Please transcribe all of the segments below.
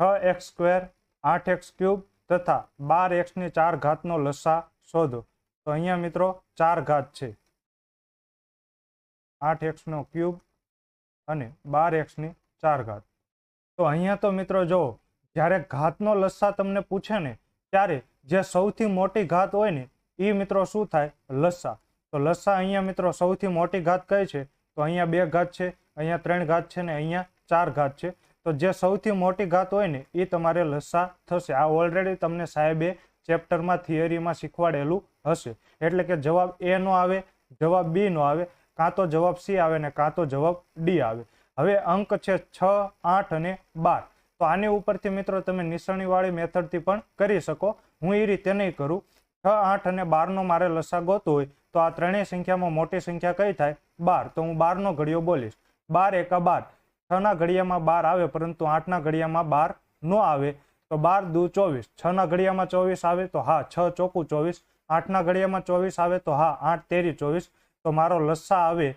છ x square, આઠ x cube તથા બાર એક્સની ચાર ઘાતનો લસા શોધો. તો અહીંયા મિત્રો ચાર ઘાત છે. આઠ એક્સનો ક્યુબ અને બાર એક્સની ચાર ઘાત. તો અહીંયા તો મિત્રો જો જ્યારે ઘાતનો લસા તમને પૂછે ને, ત્યારે જે સૌથી મોટી ઘાત હોય ને, એ મિત્રો શું થાય? લસા. તો લસા અહીંયા મિત્રો સૌથી મોટી ઘાત કઈ છે? તો અહીંયા બે ઘાત છે, અહીંયા ત્રણ ઘાત છે ને અહીંયા ચાર ઘાત છે. તો જે સૌથી મોટી ઘાત હોય ને એ તમારે લસા થશે. આ ઓલરેડી તમને સાહેબે ચેપ્ટરમાં થિયરીમાં શીખવાડેલું હશે. એટલે કે જવાબ એ નો આવે, જવાબ બી નો આવે, કાં તો જવાબ સી આવે ને કાં તો જવાબ ડી આવે. હવે અંક છે છ, આઠ અને બાર. તો આની ઉપરથી મિત્રો તમે નિશાણીવાળી મેથડથી પણ કરી શકો. હું એ રીતે નહીં કરું. છ, આઠ અને બારનો મારે લસા ગોતો હોય, તો આ ત્રણેય સંખ્યામાં મોટી સંખ્યા કઈ થાય? બાર. તો હું બારનો ઘડિયો બોલીશ. બાર એકા બાર. છના ઘડિયામાં બાર આવે, પરંતુ આઠના ઘડિયામાં બાર ન આવે, તો બાર દુ ચોવીસ. છના ઘડિયામાં ચોવીસ આવે, તો હા, છ ચોકું ચોવીસ. આઠના ઘડિયામાં ચોવીસ આવે, તો હા, આઠ તેરી ચોવીસ. તો મારો લસ્સા આવે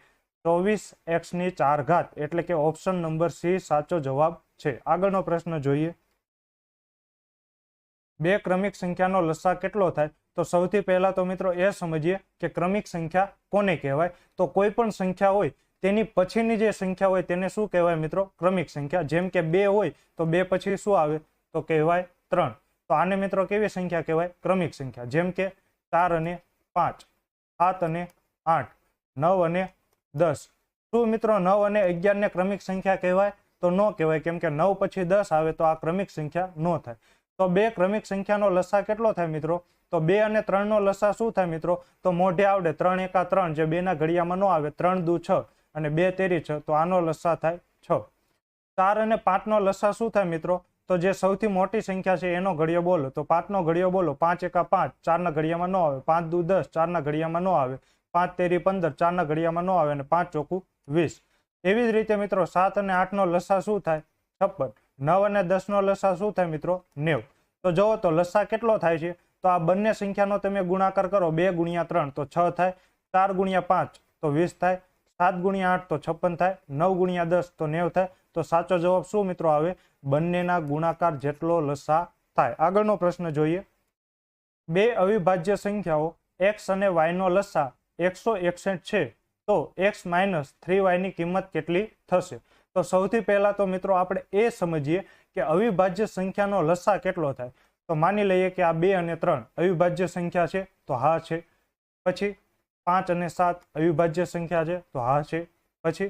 ચોવીસ એક્સની ચાર ઘાત, એટલે કે ઓપ્શન નંબર સી સાચો જવાબ છે. આગળનો પ્રશ્ન જોઈએ. બે ક્રમિક સંખ્યાનો લસ્સા કેટલો થાય? તો સૌથી પહેલા તો મિત્રો એ સમજીએ કે ક્રમિક સંખ્યા કોને કહેવાય? તો કોઈ પણ સંખ્યા હોય તેની પછીની જે સંખ્યા હોય તેને શું કહેવાય મિત્રો? ક્રમિક સંખ્યા. જેમ કે બે હોય તો બે પછી શું આવે? તો કહેવાય ત્રણ. તો આને મિત્રો કેવી સંખ્યા કહેવાય? ક્રમિક સંખ્યા. જેમ કે ચાર અને પાંચ, સાત અને આઠ, નવ અને દસ. શું મિત્રો નવ અને અગિયારને ક્રમિક સંખ્યા કહેવાય? તો ન કહેવાય. કેમ કે નવ પછી દસ આવે તો આ ક્રમિક સંખ્યા ન થાય. તો બે ક્રમિક સંખ્યાનો લસા કેટલો થાય મિત્રો? તો બે અને ત્રણનો લસા શું થાય મિત્રો? તો મોઢે આવડે ત્રણ એકા ત્રણ. જે બેના ઘડિયામાં ન આવે, ત્રણ દુ છ. અને બે તેરી છ, તો આનો લસા થાય છ. ચાર અને પાંચનો લસા શું થાય મિત્રો? તો જે સૌથી મોટી સંખ્યા છે, એનો ઘડિયો બોલો. તો પાંચનો ઘડિયો બોલો. પાંચ એકા પાંચ, ચારના ઘડિયામાં ન આવે. પાંચ દુ દસ, ચારના ઘડિયામાં ન આવે. પાંચ તેરી પંદર, ચારના ઘડિયામાં ન આવે અને પાંચ ચોખ્ખું વીસ. એવી જ રીતે મિત્રો, સાત અને આઠનો લસા શું થાય? છપ્પન. નવ અને દસનો લસા શું થાય મિત્રો? નેવ. તો જુઓ તો લસા કેટલો થાય છે? તો આ બંને સંખ્યાનો તમે ગુણાકાર કરો. બે ગુણ્યા ત્રણ, તો છ થાય. ચાર ગુણ્યા પાંચ, તો વીસ થાય. સાત ગુણ્યા આઠ તો છપ્પન થાય, નવ ગુણ્યા દસ તો નેવ થાય. તો સાચો જવાબ શું મિત્રો આવે? બંનેના ગુણાકાર જેટલો લસા થાય. આગળનો પ્રશ્ન જોઈએ. બે અવિભાજ્ય સંખ્યાઓ એક્સ અને વાયનો લસા એકસો એકસઠ છે. તો એક્સ માઇનસ થ્રી વાયની કિંમત કેટલી થશે? તો સૌથી પહેલા તો મિત્રો આપણે એ સમજીએ કે અવિભાજ્ય સંખ્યાનો લસા કેટલો થાય? તો માની લઈએ કે આ બે અને ત્રણ અવિભાજ્ય સંખ્યા છે, તો હા છે. પછી પાંચ અને સાત અવિભાજ્ય સંખ્યા છે, તો હા છે. પછી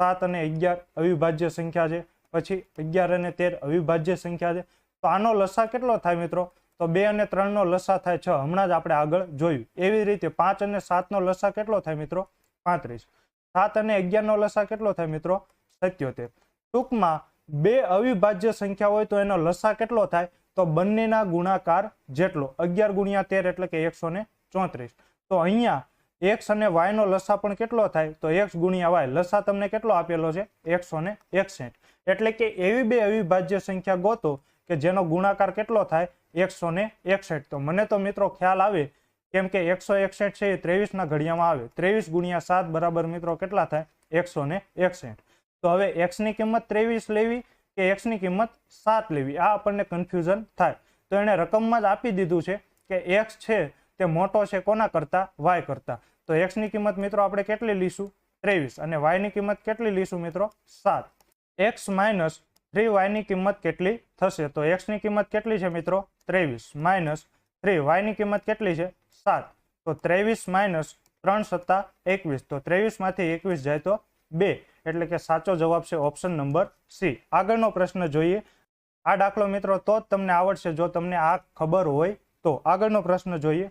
સાત અને અગિયાર અવિભાજ્ય સંખ્યા છે, પછી અગિયાર અને તેર અવિભાજ્ય સંખ્યા છે. તો આનો લસા કેટલો થાય મિત્રો? તો બે અને ત્રણનો લસા થાય છ. હમણાં જ આપણે આગળ જોયું. એવી રીતે પાંચ અને સાતનો લસા કેટલો થાય મિત્રો? પાંત્રીસ. સાત અને અગિયારનો લસા કેટલો થાય મિત્રો? સત્યોતેર. ટૂંકમાં બે અવિભાજ્ય સંખ્યા હોય તો એનો લસા કેટલો થાય? તો બંનેના ગુણાકાર જેટલો. અગિયાર ગુણ્યા તેર એટલે કે એકસો ચોત્રીસ. તો અહીંયા એક્સ અને વાયનો લસા પણ કેટલો થાય? તો એક્સ ગુણ્યા વાય લસા તમને કેટલો આપેલો છે? એકસો ને એકસઠ. એટલે કે એવી બે અવિભાજ્ય સંખ્યા ગોતો કે જેનો ગુણાકાર કેટલો થાય? એકસો ને એકસઠ. તો મને તો મિત્રો ખ્યાલ આવે કેમ કે એકસો એકસઠ છે એ ત્રેવીસના ઘડિયામાં આવે. ત્રેવીસ ગુણ્યા સાત બરાબર મિત્રો કેટલા થાય? એકસો ને એકસઠ. તો હવે એક્સની કિંમત ત્રેવીસ લેવી કે એક્સની કિંમત સાત લેવી? આ આપણને કન્ફ્યુઝન થાય. તો એણે રકમમાં જ આપી દીધું છે કે એક્સ છે તે મોટો છે કોના કરતા? વાય કરતા. તો એક્સની કિંમત મિત્રો આપણે કેટલી લીશું? ત્રેવીસ. અને વાયની કિંમત કેટલી લીશું મિત્રો? સાત. એક્સ માઇનસ થ્રી વાયની કિંમત કેટલી થશે? તો એક્સની કિંમત કેટલી છે મિત્રો? ત્રેવીસ. માઇનસ થ્રી વાયની કિંમત કેટલી છે? સાત. તો ત્રેવીસ માઇનસ ત્રણ સત્તા એકવીસ. તો ત્રેવીસમાંથી એકવીસ જાય તો બે. એટલે કે સાચો જવાબ છે ઓપ્શન નંબર સી. આગળનો પ્રશ્ન જોઈએ. આ દાખલો મિત્રો તો જ તમને આવડશે જો તમને આ ખબર હોય તો. આગળનો પ્રશ્ન જોઈએ.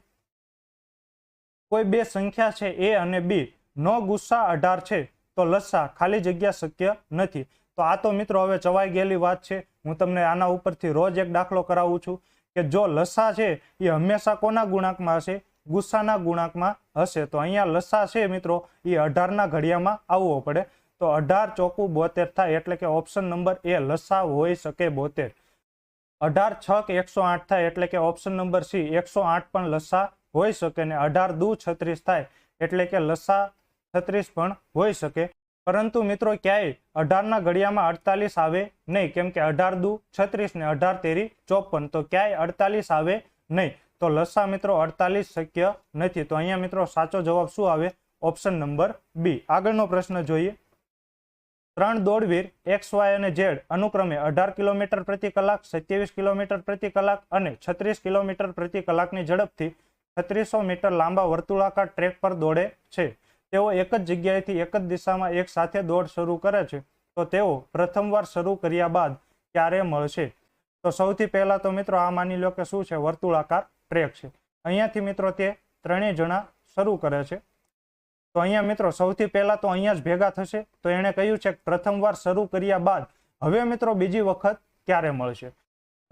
કોઈ બે સંખ્યા છે એ અને બી, નો ગુસ્સા અઢાર છે, તો લસ્સા ખાલી જગ્યા શક્ય નથી. તો આ તો મિત્રો હવે ચવાઈ ગયેલી વાત છે. હું તમને આના ઉપરથી રોજ એક દાખલો કરાવું છું કે જો લસ્સા છે એ હંમેશા કોના ગુણાંકમાં હશે? ગુસ્સાના ગુણાંકમાં હશે. તો અહીંયા લસ્સા છે મિત્રો, એ અઢારના ઘડિયામાં આવવો પડે. તો અઢાર ચોકું બોતેર થાય એટલે કે ઓપ્શન નંબર એ લસ્સા હોઈ શકે બોતેર. અઢાર છક એકસો આઠ થાય એટલે કે ઓપ્શન નંબર સી એકસો આઠ પણ લસ્સા હોઈ શકે ને અઢાર દુ છત્રીસ થાય એટલે કે લસા છત્રીસ પણ હોઈ શકે. પરંતુ મિત્રો ક્યાંય અઢારના ઘડિયામાં અડતાલીસ આવે નહીં, કેમ કે અઢાર દુ છત્રીસ ને અઢાર તેરી ચોપન, તો ક્યાંય અડતાલીસ આવે નહીં. તો લસા મિત્રો અડતાલીસ શક્ય નથી. તો અહીંયા મિત્રો સાચો જવાબ શું આવે? Option number B. આગળનો પ્રશ્ન જોઈએ. ત્રણ દોડવીર એક્સ, વાય અને ઝેડ અનુક્રમે અઢાર કિલોમીટર પ્રતિ કલાક, સત્યાવીસ કિલોમીટર પ્રતિ કલાક અને છત્રીસ કિલોમીટર પ્રતિ કલાકની ઝડપથી છત્રીસો મીટર લાંબા વર્તુળાકાર ટ્રેક પર દોડે છે. તેઓ એક જ જગ્યાએથી એક જ દિશામાં એક સાથે દોડ શરૂ કરે છે. તો તેઓ પ્રથમવાર શરૂ કર્યા બાદ ક્યારે મળશે? તો સૌથી પહેલા તો મિત્રો આ માની લો કે શું છે? વર્તુળાકાર ટ્રેક છે. અહીંયાથી મિત્રો તે ત્રણેય જણા શરૂ કરે છે. તો અહીંયા મિત્રો સૌથી પહેલા તો અહીંયા જ ભેગા થશે. તો એણે કહ્યું છે કે પ્રથમવાર શરૂ કર્યા બાદ હવે મિત્રો બીજી વખત ક્યારે મળશે?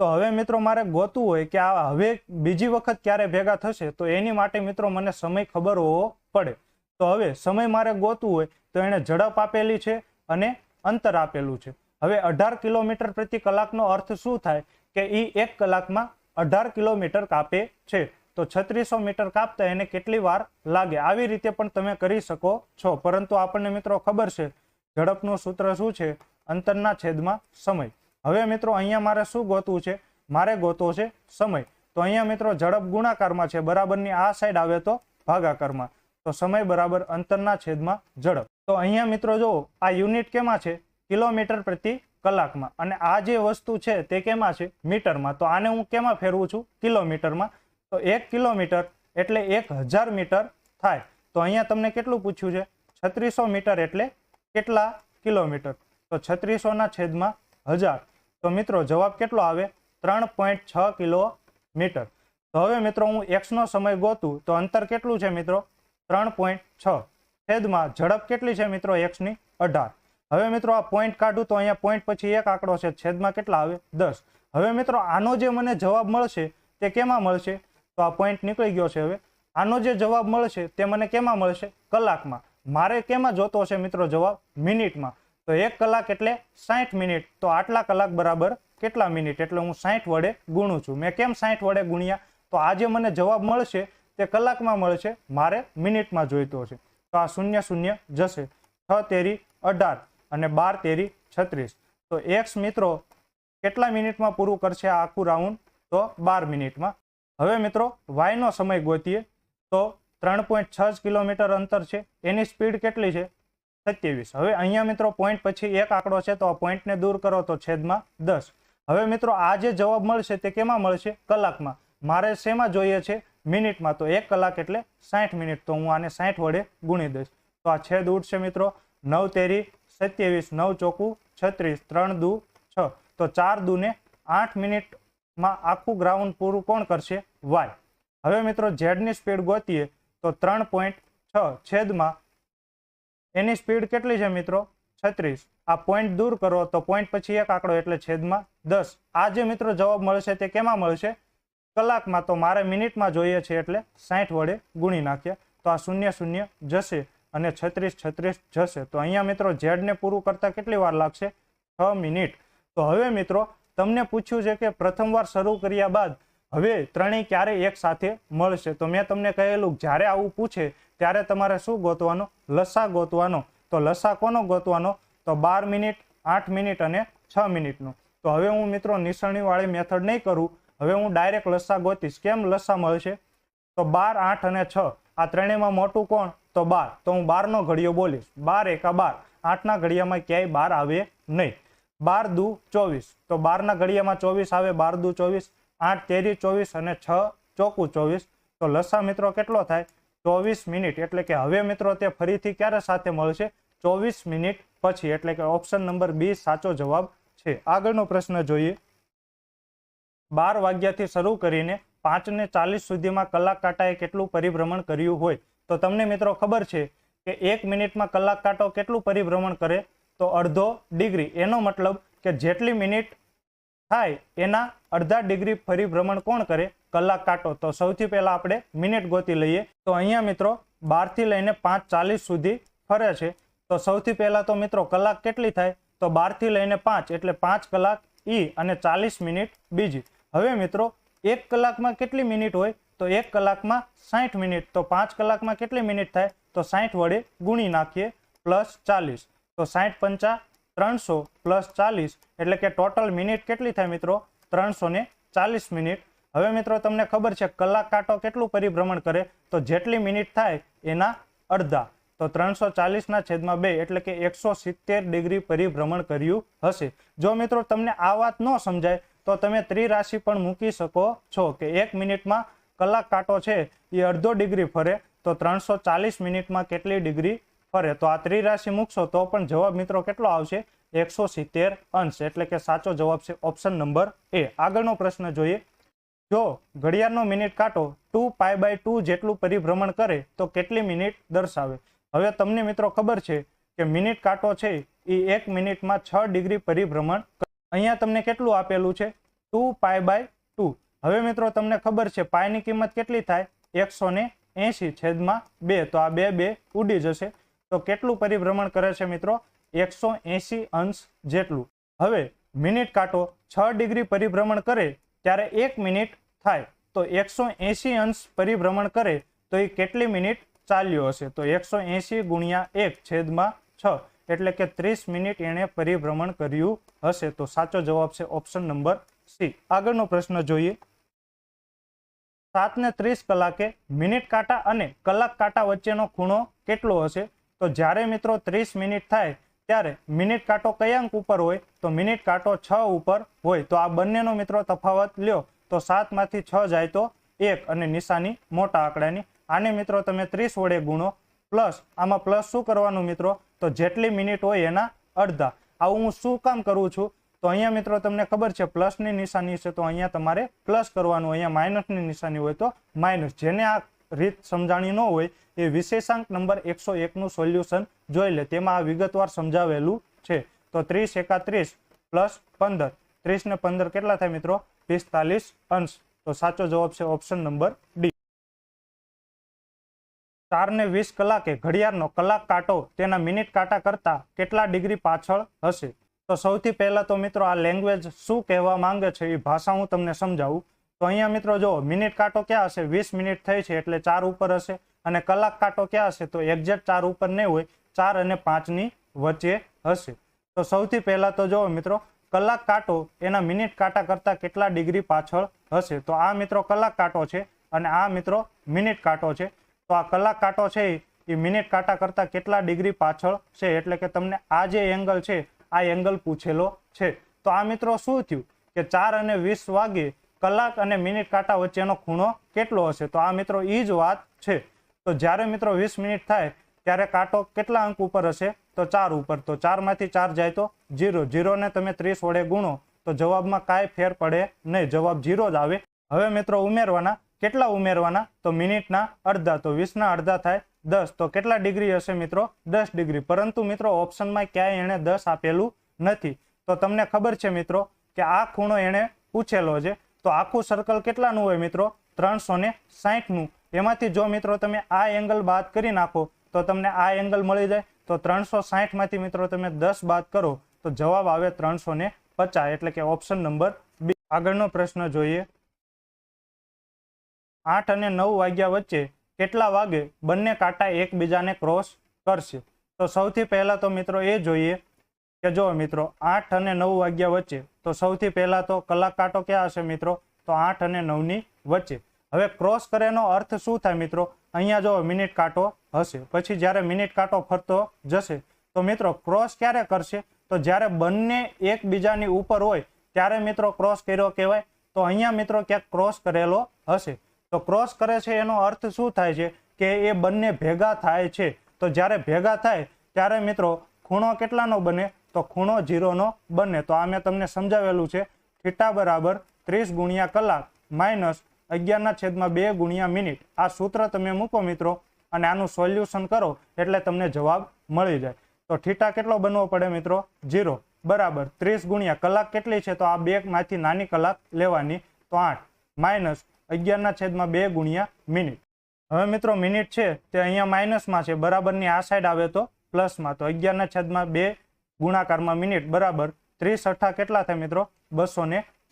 તો હવે મિત્રો મારે ગોતવું હોય કે આ હવે બીજી વખત ક્યારે ભેગા થશે, તો એની માટે મિત્રો મને સમય ખબર હોવો પડે. તો હવે સમય મારે ગોતવું હોય તો એણે ઝડપ આપેલી છે અને અંતર આપેલું છે. હવે અઢાર કિલોમીટર પ્રતિ કલાકનો અર્થ શું થાય કે એ એક કલાકમાં અઢાર કિલોમીટર કાપે છે. તો છત્રીસો મીટર કાપતા એને કેટલી વાર લાગે? આવી રીતે પણ તમે કરી શકો છો. પરંતુ આપણને મિત્રો ખબર છે, ઝડપનું સૂત્ર શું છે? અંતરના છેદમાં સમય. હવે મિત્રો અહીંયા મારે શું ગોતવું છે? મારે ગોતવો છે સમય. તો અહીંયા મિત્રો ઝડપ ગુણાકારમાં છે, બરાબરની આ સાઈડ આવે તો ભાગાકારમાં. તો સમય બરાબર અંતરના છેદમાં ઝડપ. તો અહીંયા મિત્રો જો આ યુનિટ કેમાં છે? કિલોમીટર પ્રતિ કલાકમાં. અને આ જે વસ્તુ છે તે કેમાં છે? મીટરમાં. તો આને હું કેમાં ફેરવું છું? કિલોમીટરમાં. તો એક કિલોમીટર એટલે એક હજાર મીટર થાય. તો અહીંયા તમને કેટલું પૂછ્યું છે? છત્રીસો મીટર એટલે કેટલા કિલોમીટર? તો છત્રીસોના છેદમાં હજાર. તો મિત્રો જવાબ કેટલો આવે? ત્રણ પોઈન્ટ છ કિલોમીટર. તો હવે મિત્રો હું એક્સનો સમય ગોતું તો અંતર કેટલું છે મિત્રો? ત્રણ પોઈન્ટ છ. છેદમાં ઝડપ કેટલી છે મિત્રો એક્સની અઢાર. હવે મિત્રો આ પોઈન્ટ કાઢું તો અહીંયા પોઈન્ટ પછી એક આંકડો છે. છેદમાં કેટલા આવે? દસ. હવે મિત્રો આનો જે મને જવાબ મળશે તે કેમાં મળશે? તો આ પોઈન્ટ નીકળી ગયો છે હવે. આનો જે જવાબ મળશે તે મને કેમાં મળશે? કલાકમાં. મારે કેમાં જોતો છે મિત્રો જવાબ? મિનિટમાં. તો એક કલાક એટલે સાઠ મિનિટ. તો આટલા કલાક બરાબર કેટલા મિનિટ? એટલે હું સાઠ વડે ગુણું છું. મેં કેમ સાઠ વડે ગુણ્યા? તો આજે મને જવાબ મળશે તે કલાકમાં મળશે. મારે મિનિટમાં જોઈતો છે. તો આ શૂન્ય શૂન્ય જશે. છ તેરી અઢાર અને બાર તેરી છત્રીસ. તો એક્સ મિત્રો કેટલા મિનિટમાં પૂરું કરશે આ આખું રાઉન્ડ? તો બાર મિનિટમાં. હવે મિત્રો, વાયનો સમય ગોતીએ. તો ત્રણ પોઈન્ટ છ કિલોમીટર અંતર છે. એની સ્પીડ કેટલી છે? સત્યાવીસ. હવે અહીંયા મિત્રો પોઈન્ટ પછી એક આંકડો છે, તો આ પોઈન્ટને દૂર કરો તો છેદમાં દસ. હવે મિત્રો આ જે જવાબ મળશે તે કેમાં મળશે? કલાકમાં. મારે શેમાં જોઈએ છે? મિનિટમાં. તો એક કલાક એટલે સાઠ મિનિટ. તો હું આને સાઠ વડે ગુણી દઈશ. તો આ છેદ ઉઠશે મિત્રો. નવ તેરી સત્યાવીસ. નવ ચોકું છત્રીસ. ત્રણ દુ છ. તો ચાર દુને આઠ મિનિટમાં આખું ગ્રાઉન્ડ પૂરું કોણ કરશે? વાય હવે મિત્રો ઝેડની સ્પીડ ગોતીએ તો ત્રણ પોઈન્ટ છ છેદમાં એની સ્પીડ કેટલી છે મિત્રો? છત્રીસ. આ પોઈન્ટ દૂર કરો તો પોઈન્ટ પછી એક આંકડો એટલે છેદમાં દસ. આ જે મિત્રો જવાબ મળશે તે કેમાં મળશે? કલાકમાં. તો મારે મિનિટમાં જોઈએ છે એટલે સાઠ વડે ગુણી નાખ્યા. તો આ શૂન્ય શૂન્ય જશે અને છત્રીસ છત્રીસ જશે. તો અહીંયા મિત્રો ઝેડને પૂરું કરતા કેટલી વાર લાગશે? છ મિનિટ. તો હવે મિત્રો, તમને પૂછ્યું છે કે પ્રથમવાર શરૂ કર્યા બાદ હવે ત્રણેય ક્યારે એક સાથે મળશે. તો મેં તમને કહેલું જ્યારે આવું પૂછે, ત્યારે તમારે શું ગોતવાનો? લસા ગોતવાનો. તો લસા કોનો ગોતવાનો? તો બાર મિનિટ, આઠ મિનિટ અને છ મિનિટનો. તો હવે હું મિત્રો નિસરણીવાળી મેથડ નહીં કરું. હવે હું ડાયરેક્ટ લસા ગોતીશ. કેમ લસા મળશે? તો બાર, આઠ અને છ. આ ત્રણેયમાં મોટું કોણ? તો બાર. તો હું બારનો ઘડિયો બોલીશ. બાર એકા બાર. આઠના ઘડિયામાં ક્યાંય બાર આવે નહીં. બાર દુ ચોવીસ. તો બારના ઘડિયામાં ચોવીસ આવે, બાર દુ ચોવીસ. આઠ, તેરી, ચોવીસ અને છ, ચોકું ચોવીસ. તો લસા મિત્રો કેટલો થાય? ચોવીસ મિનિટ. એટલે કે હવે મિત્રો તે ફરીથી ક્યારે સાથે મળશે? ચોવીસ મિનિટ પછી. એટલે કે ઓપ્શન નંબર બી સાચો જવાબ છે. આગળનો પ્રશ્ન જોઈએ. બાર વાગ્યાથી શરૂ કરીને પાંચ ને ચાલીસ સુધીમાં કલાક કાંટાએ કેટલું પરિભ્રમણ કર્યું હોય? તો તમને મિત્રો ખબર છે કે એક મિનિટમાં કલાક કાંટો કેટલું પરિભ્રમણ કરે? તો અડધો ડિગ્રી. એનો મતલબ કે જેટલી મિનિટ થાય એના અડધા ડિગ્રી ફરી ભ્રમણ કોણ કરે? કલાક કાંટો. તો સૌથી પહેલા આપણે મિનિટ ગોતી લઈએ. તો અહીંયા મિત્રો બારથી લઈને પાંચ ચાલીસ સુધી ફરે છે. તો સૌથી પહેલાં તો મિત્રો કલાક કેટલી થાય? તો બારથી લઈને પાંચ એટલે પાંચ કલાક ઈ અને ચાલીસ મિનિટ બીજી. હવે મિત્રો એક કલાકમાં કેટલી મિનિટ હોય? તો એક કલાકમાં સાઠ મિનિટ. તો પાંચ કલાકમાં કેટલી મિનિટ થાય? તો સાઠ વડે ગુણી નાખીએ પ્લસ ચાલીસ. તો સાઠ પંચા ત્રણસો પ્લસ ચાલીસ, એટલે કે ટોટલ મિનિટ કેટલી થાય મિત્રો? ત્રણસો ને ચાલીસ મિનિટ હવે મિત્રો તમને ખબર છે કલાક કાંટો કેટલું પરિભ્રમણ કરે? તો જેટલી મિનિટ થાય એના અડધા. તો ત્રણસો ચાલીસના છેદમાં બે, એટલે કે એકસો સિત્તેર ડિગ્રી પરિભ્રમણ કર્યું હશે. જો મિત્રો તમને આ વાત ન સમજાય, તો તમે ત્રિરાશિ પણ મૂકી શકો છો કે એક મિનિટમાં કલાક કાંટો છે એ અડધો ડિગ્રી ફરે. તો ત્રણસો ચાલીસ મિનિટમાં કેટલી ડિગ્રી ફરે. તો આ ત્રિરાશિ મૂકશો તો પણ જવાબ મિત્રો કેટલો આવશે? એકસો સિત્તેર અંશ. એટલે કે સાચો જવાબ છે ઓપ્શન નંબર એ. આગળનો પ્રશ્ન જોઈએ. જો ઘડિયાળનો મિનિટ કાંટો ટુ પાય બાય ટુ જેટલું પરિભ્રમણ કરે, તો કેટલી મિનિટ દર્શાવે? હવે તમને મિત્રો ખબર છે કે મિનિટ કાંટો છે એ એક મિનિટમાં છ ડિગ્રી પરિભ્રમણ અહીંયા તમને કેટલું આપેલું છે? Two pi by two. હવે મિત્રો તમને ખબર છે પાયની કિંમત કેટલી થાય? એકસો ને એસી છેદમાં બે. તો આ બે બે ઉડી જશે. તો કેટલું પરિભ્રમણ કરે છે મિત્રો? એકસો અંશ જેટલું. હવે મિનિટ કાંટો છ ડિગ્રી પરિભ્રમણ કરે ત્યારે એક મિનિટ થાય. તો એકસો અંશ પરિભ્રમણ કરે તો એ કેટલી મિનિટ ચાલ્યો હશે? તો એકસો એસી ગુણ્યા એક છેદમાં છ એટલે કે ત્રીસ મિનિટ એણે પરિભ્રમણ કર્યું હશે. તો સાચો જવાબ છે ઓપ્શન નંબર સી. આગળનો પ્રશ્ન જોઈએ. સાત ને ત્રીસ કલાકે મિનિટ કાંટા અને કલાક કાંટા વચ્ચેનો ખૂણો કેટલો હશે? તો જ્યારે મિત્રો ત્રીસ મિનિટ થાય ત્યારે મિનિટ કાંટો કયા અંક ઉપર હોય? તો મિનિટ કાંટો છ ઉપર હોય. તો આ બંનેનો મિત્રો તફાવત લ્યો. તો સાતમાંથી છ જાય તો એક અને નિશાની મોટા આંકડાની. આને મિત્રો તમે ત્રીસ વડે ગુણો. પ્લસ આમાં પ્લસ શું કરવાનું મિત્રો? તો જેટલી મિનિટ હોય એના અડધા. આવું હું શું કામ કરું છું? તો અહીંયા મિત્રો તમને ખબર છે, પ્લસની નિશાની છે, તો અહીંયા તમારે પ્લસ કરવાનું. અહીંયા માઇનસની નિશાની હોય તો માઇનસ. જેને આ રીત સમજાણી ન હોય એ વિશેષાંક નંબર એકસો એકનું સોલ્યુશન જોઈ લે. તેમાં આ વિગતવાર સમજાવેલું છે. તો ત્રીસ એકાત્રીસ પ્લસ પંદર. ત્રીસ ને પંદર કેટલા થાય મિત્રો? પિસ્તાલીસ અંશ. તો સાચો જવાબ છે ઓપ્શન નંબર ડી. ચાર ને વીસ કલાકે ઘડિયાળનો કલાક કાંટો તેના મિનિટ કાંટા કરતા કેટલા ડિગ્રી પાછળ હશે? તો સૌથી પહેલા તો મિત્રો આ લેંગ્વેજ શું કહેવા માંગે છે એ ભાષા હું તમને સમજાવું. તો અહીંયા મિત્રો જો મિનિટ કાંટો ક્યાં હશે? વીસ મિનિટ થઈ છે એટલે ચાર ઉપર હશે. અને કલાક કાંટો ક્યાં હશે? તો એક્ઝેક્ટ ચાર ઉપર નહીં હોય, ચાર અને પાંચની વચ્ચે હશે. તો સૌથી પહેલાં તો જો મિત્રો, કલાક કાંટો એના મિનિટ કાંટા કરતાં કેટલા ડિગ્રી પાછળ હશે? તો આ મિત્રો કલાક કાંટો છે અને આ મિત્રો મિનિટ કાંટો છે. તો આ કલાક કાંટો છે એ મિનિટ કાંટા કરતાં કેટલા ડિગ્રી પાછળ છે? એટલે કે તમને આ જે એંગલ છે, આ એંગલ પૂછેલો છે. તો આ મિત્રો શું થયું? કે ચાર અને વીસ વાગે કલાક અને મિનિટ કાંટા વચ્ચેનો ખૂણો કેટલો હશે? તો આ મિત્રો એ જ વાત છે. તો જ્યારે મિત્રો વીસ મિનિટ થાય, ત્યારે કાંટો કેટલા અંક ઉપર હશે? તો ચાર ઉપર. તો ચારમાંથી ચાર જાય તો જીરો. જીરોને તમે ત્રીસ વડે ગુણો, તો જવાબમાં કાંઈ ફેર પડે નહીં. જવાબ જીરો જ આવે. હવે મિત્રો ઉમેરવાના. કેટલા ઉમેરવાના? તો મિનિટના અડધા. તો વીસના અડધા થાય દસ. તો કેટલા ડિગ્રી હશે મિત્રો? દસ ડિગ્રી. પરંતુ મિત્રો ઓપ્શનમાં ક્યાંય એણે દસ આપેલું નથી. તો તમને ખબર છે મિત્રો, કે આ ખૂણો એણે પૂછેલો છે. તો આખું સર્કલ કેટલાનું હોય મિત્રો? ત્રણસો ને સાહીઠનું. એમાંથી જો મિત્રો તમે આ એંગલ બાદ કરી નાખો, તો તમને આ એંગલ મળી જાય. તો ત્રણસો સાહીઠમાંથી મિત્રો તમે દસ બાદ કરો, તો જવાબ આવે ત્રણસો પચાસ, એટલે કે ઓપ્શન નંબર બી આગળનો પ્રશ્ન જોઈએ. આઠ અને નવ વાગ્યા વચ્ચે કેટલા વાગે બંને કાંટા એકબીજાને ક્રોસ કરશે? તો સૌથી પહેલા તો મિત્રો એ જોઈએ કે જો મિત્રો આઠ અને નવ વાગ્યા વચ્ચે, તો સૌથી પહેલા તો કલાક કાંટો ક્યાં હશે મિત્રો? તો આઠ અને નવની વચ્ચે. હવે ક્રોસ કરેનો અર્થ શું થાય મિત્રો? અહીંયા જો મિનિટ કાંટો હશે, પછી જ્યારે મિનિટ કાંટો ફરતો જશે, તો મિત્રો ક્રોસ ક્યારે કરશે? તો જ્યારે બંને એકબીજાની ઉપર હોય, ત્યારે મિત્રો ક્રોસ કર્યો કહેવાય. તો અહીંયા મિત્રો ક્યાંક ક્રોસ કરેલો હશે. તો ક્રોસ કરે છે એનો અર્થ શું થાય છે? કે એ બંને ભેગા થાય છે. તો જ્યારે ભેગા થાય, ત્યારે મિત્રો ખૂણો કેટલાનો બને? તો ખૂણો જીરોનો બને. તો આ મેં તમને સમજાવેલું છે. થીટા બરાબર ત્રીસ ગુણ્યા કલાક માઇનસ અગિયારના છેદમાં બે ગુણ્યા મિનિટ. આ સૂત્ર તમે મૂકો મિત્રો, અને આનું સોલ્યુશન કરો, એટલે તમને જવાબ મળી જાય. તો થીટા કેટલો બનવો પડે મિત્રો? જીરો. બરાબર. ત્રીસ ગુણ્યા કલાક કેટલી છે? તો આ બે માંથી નાની કલાક લેવાની. તો આઠ. માઇનસ અગિયારના છેદમાં બે ગુણ્યા મિનિટ. હવે મિત્રો મિનિટ છે તે અહીંયા માઇનસમાં છે. બરાબરની આ સાઈડ આવે તો પ્લસમાં. તો અગિયારના છેદમાં બે ગુણાકારમાં મિનિટ બરાબર ત્રીસ અઠ્ઠા કેટલા થાય મિત્રો? બસો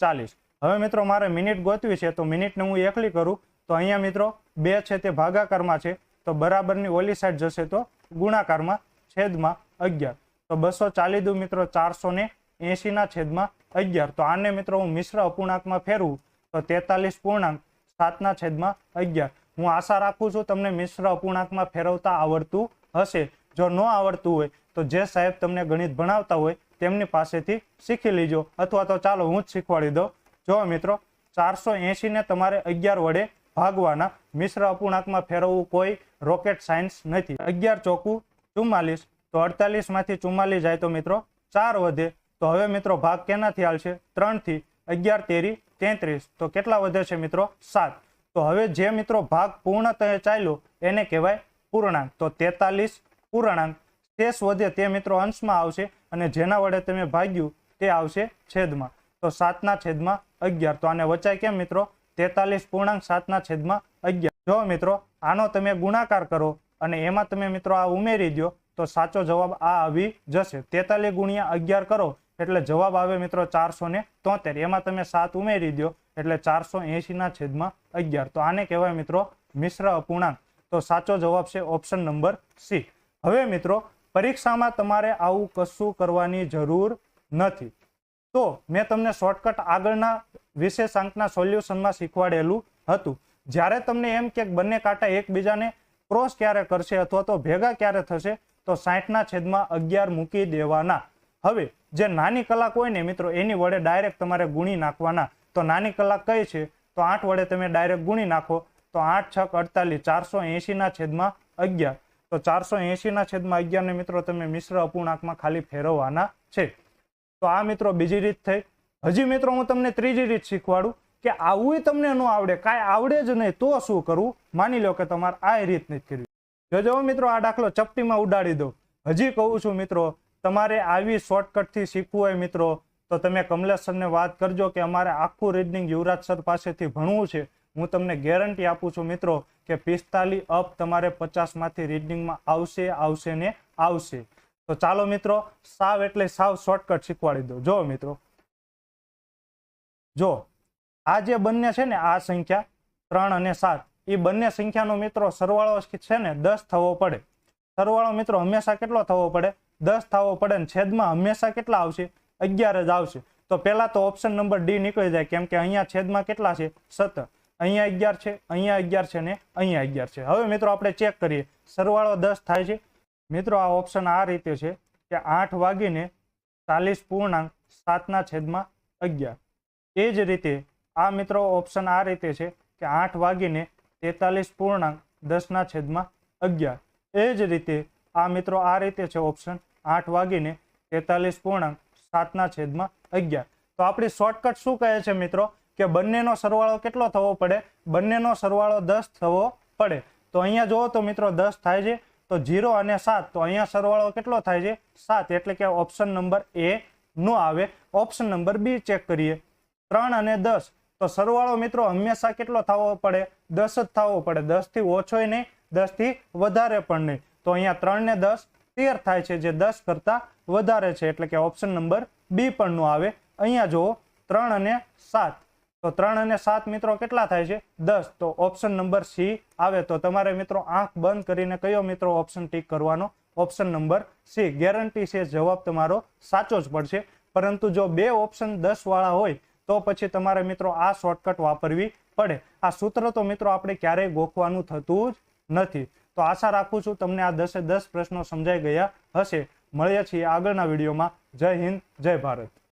ચાલીસ. હવે મિત્રો મારે મિનિટ ગોતવી છે, તો મિનિટને હું એકલી કરું. તો અહીંયા મિત્રો બે છે તે ભાગાકારમાં છે, તો બરાબરની ઓલી સાઈડ જશે તો ગુણાકારમાં છેદમાં અગિયાર. તો બસો ચાલી દઉં મિત્રો ચારસો ને એંશીના છેદમાં અગિયાર. તો આને મિત્રો હું મિશ્ર અપૂર્ણાંકમાં ફેરવું, તો તેતાલીસ પૂર્ણાંક સાતના છેદમાં અગિયાર. હું આશા રાખું છું તમને મિશ્ર અપૂર્ણાંકમાં ફેરવતા આવડતું હશે. જો ન આવડતું હોય તો જે સાહેબ તમને ગણિત ભણાવતા હોય તેમની પાસેથી શીખી લીજો. અથવા તો ચાલો હું જ શીખવાડી દઉં. જો મિત્રો, ચારસો એંશીને તમારે અગિયાર વડે ભાગવાના. મિશ્ર અપૂર્ણાંકમાં ફેરવવું કોઈ રોકેટ સાયન્સ નથી. અગિયાર ચોકું ચુમ્માલીસ. તો અડતાલીસમાંથી ચુમ્માલીસ જાય તો મિત્રો ચાર વધે. તો હવે મિત્રો ભાગ કેનાથી હાલશે? ત્રણથી અગિયાર તેરી તેત્રીસ. તો કેટલા વધે છે મિત્રો? સાત. તો હવે જે મિત્રો ભાગ પૂર્ણતઃ ચાલ્યો, એને કહેવાય પૂર્ણાંક. તો તેતાલીસ પૂર્ણાંક. શેષ વધે તે મિત્રો અંશમાં આવશે અને જેના વડે તમે ભાગ્યું તે આવશે છેદમાં. તો સાતના છેદમાં અગિયાર. તો આને વચાય કેમ મિત્રો? તેતાલીસ પૂર્ણાંક સાતના છેદમાં અગિયાર. જો મિત્રો, આનો તમે ગુણાકાર કરો અને એમાં તમે મિત્રો આ ઉમેરી દો તો સાચો જવાબ આ આવી જશે. તેતાલીસ ગુણ્યા અગિયાર કરો, એટલે જવાબ આવે મિત્રો ચારસો ને તોતેર. એમાં તમે સાત ઉમેરી દો એટલે ચારસો એંશીના છેદમાં અગિયાર. તો આને કહેવાય મિત્રો મિશ્ર અપૂર્ણાંક. તો સાચો જવાબ છે ઓપ્શન નંબર સી. હવે મિત્રો પરીક્ષામાં તમારે આવું કશું કરવાની જરૂર નથી. તો મેં તમને શોર્ટકટ આગળના વિશેષાંકના સોલ્યુશનમાં શીખવાડેલું હતું. જ્યારે તમને એમ કે બંને કાંટા એકબીજાને ક્રોસ ક્યારે કરશે અથવા તો ભેગા ક્યારે થશે, તો સાઠના છેદમાં અગિયાર મૂકી દેવાના. હવે, જે નાની કલાક હોય ને મિત્રો, એની વડે ડાયરેક્ટ તમારે ગુણી નાખવાના. તો નાની કલાક કઈ છે? તો આઠ વડે તમે ડાયરેક્ટ ગુણી નાખો. તો આઠ છક અડતાલીસ, ચારસો એંશીના છેદમાં અગિયાર. તો ચારસો એંશીના છેદમાં અગિયારને મિત્રો તમે મિશ્ર અપૂર્ણાંકમાં ખાલી ફેરવવાના છે. તો આ મિત્રો બીજી રીત થઈ. હજી મિત્રો હું તમને ત્રીજી રીત શીખવાડું કે આવું તમને ન આવડે, કાંઈ આવડે જ નહીં, તો શું કરવું? માની લો કે તમારે આ રીત નથી કરવી. જોજો મિત્રો, આ દાખલો ચપટીમાં ઉડાડી દો હજી કહું છું મિત્રો, તમારે આવી શોર્ટકટથી શીખવું હોય મિત્રો, તો તમે કમલેશ સરને વાત કરજો કે અમારે આખું રીડિંગ યુવરાજ સર પાસેથી ભણવું છે. હું તમને ગેરંટી આપું છું મિત્રો કે પિસ્તાલીસ અપ તમારે પચાસમાંથી રીડિંગમાં આવશે આવશે ને આવશે. તો ચાલો મિત્રો, સાવ એટલે સાવ શોર્ટકટ શીખવાડી દો જો મિત્રો. જો આ જે બંને છે ને, આ સંખ્યા ત્રણ અને સાત એ બંને સંખ્યાનો મિત્રો સરવાળો છે ને, દસ થવો પડે. સરવાળો મિત્રો હંમેશા કેટલો થવો પડે? દસ થવો પડે ને છેદમાં હંમેશા કેટલા આવશે? અગિયાર જ આવશે. તો પહેલા તો ઓપ્શન નંબર ડી નીકળી જાય, કેમ કે અહીંયા છેદમાં કેટલા છે? સત્તર. અહીંયા અગિયાર છે, અહીંયા અગિયાર છે ને અહીંયા અગિયાર છે. હવે મિત્રો આપણે ચેક કરીએ. સરવાળો દસ થાય છે. મિત્રો આ ઓપ્શન આ રીતે છે કે આઠ વાગીને ચાલીસ પૂર્ણાંક સાતના છેદમાં અગિયાર. એ જ રીતે આ મિત્રો ઓપ્શન આ રીતે છે કે આઠ વાગીને તેતાલીસ પૂર્ણાંક દસના છેદમાં અગિયાર. એ જ રીતે આ મિત્રો આ રીતે છે ઓપ્શન આઠ વાગીને તેતાલીસ પૂર્ણાંક સાતના છેદમાં અગિયાર. તો આપણી શોર્ટકટ શું કહે છે મિત્રો? કે બંનેનો સરવાળો કેટલો થવો પડે? બંનેનો સરવાળો દસ થવો પડે. તો અહીંયા જુઓ તો મિત્રો દસ થાય છે, તો જીરો અને સાત, તો અહીંયા સરવાળો કેટલો થાય છે? સાત. એટલે કે ઓપ્શન નંબર એ નો આવે. ઓપ્શન નંબર બી ચેક કરીએ. ત્રણ અને દસ. તો સરવાળો મિત્રો હંમેશા કેટલો થવો પડે? દસ જ થવો પડે. દસથી ઓછોય નહીં દસથી વધારે પણ નહીં. તો અહીંયા ત્રણ ને દસ તેર થાય છે, જે દસ કરતા વધારે છે. એટલે કે ઓપ્શન નંબર બી પણ નો આવે. અહીંયા જુઓ, ત્રણ અને સાત. તો ત્રણ અને સાત મિત્રો કેટલા થાય છે? દસ. તો ઓપ્શન નંબર સી આવે તો તમારે મિત્રો આંખ બંધ કરીને કયો મિત્રો ઓપ્શન ટીક કરવાનો? ઓપ્શન નંબર સી ગેરંટી છે, જવાબ તમારો સાચો જ પડશે. પરંતુ જો બે ઓપ્શન દસ વાળા હોય, તો પછી તમારે મિત્રો આ શોર્ટકટ વાપરવી પડે. આ સૂત્ર તો મિત્રો આપણે ક્યારેય ગોખવાનું થતું જ નથી. તો આશા રાખું છું તમને આ દસે દસ પ્રશ્નો સમજાઈ ગયા હશે. મળીએ છીએ આગળના વિડીયોમાં. જય હિન્દ, જય ભારત.